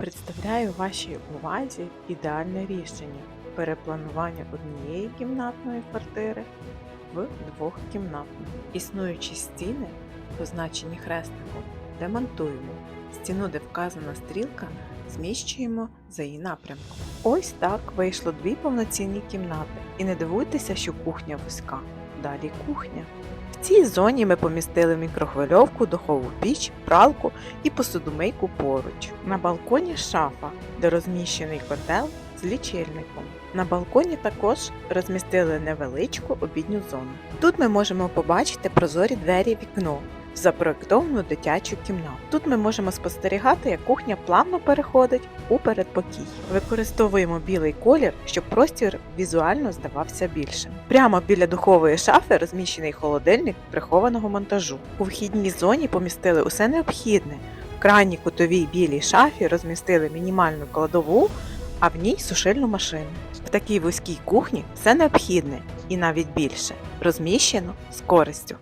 Представляю вашій увазі ідеальне рішення перепланування однієї кімнатної квартири в двохкімнатну. Існуючі стіни, позначені хрестиком, демонтуємо. Стіну, де вказана стрілка, зміщуємо за її напрямком. Ось так вийшло дві повноцінні кімнати. І не дивуйтеся, що кухня вузька. Далі кухня. В цій зоні ми помістили мікрохвильовку, духову піч, пралку і посудомийку поруч. На балконі шафа, де розміщений котел з лічильником. На балконі також розмістили невеличку обідню зону. Тут ми можемо побачити прозорі двері вікно. В Запроектовану дитячу кімнату. Тут ми можемо спостерігати, як кухня плавно переходить у передпокій. Використовуємо білий колір, щоб простір візуально здавався більшим. Прямо біля духової шафи розміщений холодильник прихованого монтажу. У вхідній зоні помістили усе необхідне. В крайній кутовій білій шафі розмістили мінімальну кладову, а в ній сушильну машину. В такій вузькій кухні все необхідне і навіть більше розміщено з користю.